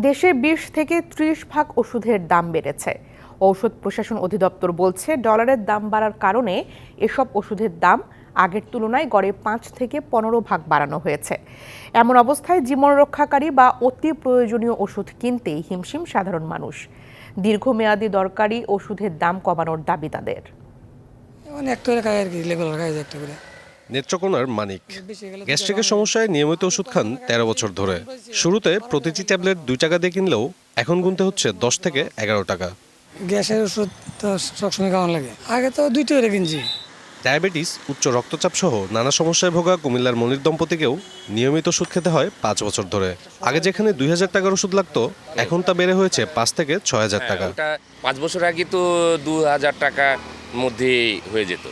দেশে বিশ থেকে ত্রিশ ভাগ ওষুধের দাম বেড়েছে। ঔষধ প্রশাসন অধিদপ্তর বলছে, ডলারের দাম বাড়ার কারণে এসব ওষুধের দাম আগের তুলনায় গড়ে পাঁচ থেকে পনেরো ভাগ বাড়ানো হয়েছে। এমন অবস্থায় জীবন রক্ষাকারী বা অতি প্রয়োজনীয় ওষুধ কিনতেই হিমশিম সাধারণ মানুষ। দীর্ঘমেয়াদী দরকারি ওষুধের দাম কমানোর দাবি তাদের। মানে একটা একটা করে। নেত্রকোনার মানিক। গ্যাস্ট্রিকের সমস্যায় নিয়মিত ওষুধ খান তেরো বছর ধরে। শুরুতে প্রতিটি ট্যাবলেট দুই টাকা দিয়ে কিনলেও এখন গুনতে হচ্ছে দশ থেকে এগারো টাকা। গ্যাসের ওষুধ তো সবসময় খাওয়ানো লাগে। আগে তো দুইটা করে কিনছি। ডায়াবেটিস উচ্চ রক্তচাপ সহ নানা সমস্যায় ভোগা কুমিল্লার মনির দম্পতিকেও নিয়মিত ওষুধ খেতে হয় পাঁচ বছর ধরে। আগে যেখানে দুই হাজার টাকার ওষুধ লাগতো এখন তা বেড়ে হয়েছে পাঁচ থেকে ছয় হাজার টাকা। পাঁচ বছর আগে তো দু হাজার টাকার মধ্যে হয়ে যেত।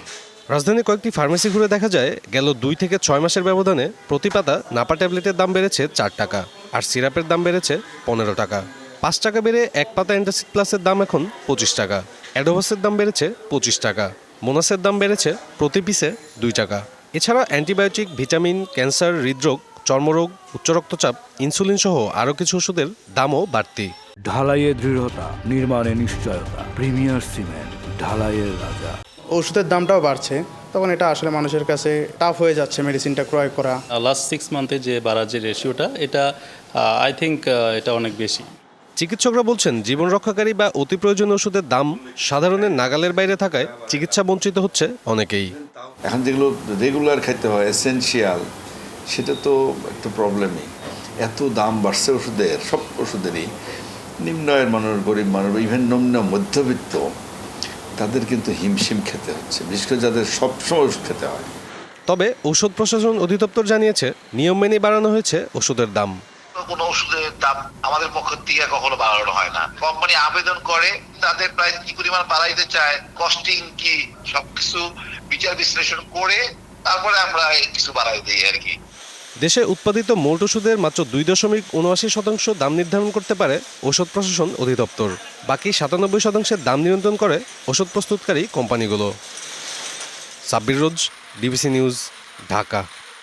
রাজধানীর কয়েকটি ফার্মেসি ঘুরে দেখা যায়, গেল দুই থেকে ছয় মাসের ব্যবধানে প্রতি পাতা নাপা ট্যাবলেটের দাম বেড়েছে চার টাকা আর সিরাপের দাম বেড়েছে পনেরো টাকা। পাঁচ টাকা বেড়ে এক পাতা অ্যান্টাসিড প্লাসের দাম এখন পঁচিশ টাকা। অ্যাডোভাসের দাম বেড়েছে পঁচিশ টাকা। মোনাসের দাম বেড়েছে প্রতি পিসে দুই টাকা। এছাড়া অ্যান্টিবায়োটিক, ভিটামিন, ক্যান্সার, হৃদরোগ, চর্মরোগ, উচ্চ রক্তচাপ, ইনসুলিন সহ আরও কিছু ওষুধের দামও বাড়তি। ঢালাইয়ে দৃঢ়তা, নির্মাণে নিশ্চয়তা। প্রিমিয়ার সিমেন্ট, ঢালাইয়ের রাজা। ওষুধের দামটাও বাড়ছে। তখন এটা আসলে মানুষের কাছে টাফ হয়ে যাচ্ছে মেডিসিনটা ক্রয় করা। লাস্ট সিক্স মান্থে যে বাড়ার যে রেশিওটা এটা আই থিঙ্ক এটা অনেক বেশি। চিকিৎসকরা বলছেন জীবন রক্ষাকারী বা অতি প্রয়োজনীয় ওষুধের দাম সাধারণের নাগালের বাইরে থাকায় চিকিৎসা বঞ্চিত হচ্ছে অনেকেই। এখন যেগুলো রেগুলার খেতে হয় এসেনশিয়াল সেটা তো একটা প্রবলেমই এত দাম বাড়ছে ওষুধের সব ওষুধেরই। নিম্ন আয়ের মানুষ গরিব মানুষ ইভেন নিম্ন মধ্যবিত্ত। তাদের কিন্তু হিমশিম খেতে হচ্ছে বিশেষ করে যাদের সবসময় ওষুধ খেতে হয়। তবে ঔষধ প্রশাসন অধিদপ্তর জানিয়েছে নিয়ম মেনে বাড়ানো হয়েছে ওষুধের দাম। কোনো ওষুধের দাম আমাদের পক্ষ থেকে কখনো বাড়ানো হয় না। কোম্পানি আবেদন করে তাদের প্রাইস কি পরিমাণ বাড়াইতে চায় কস্টিং কি সবকিছু বিচার বিশ্লেষণ করে তারপরে আমরা কিছু বাড়াই দিই আর কি। দেশে উৎপাদিত মোট ওষুধের মাত্র দুই দশমিক উনআশি শতাংশ দাম নির্ধারণ করতে পারে ওষুধ প্রশাসন অধিদপ্তর। বাকি সাতানব্বই শতাংশের দাম নিয়ন্ত্রণ করে ওষুধ প্রস্তুতকারী কোম্পানিগুলো। Sabbir Roz DBC news, Dhaka.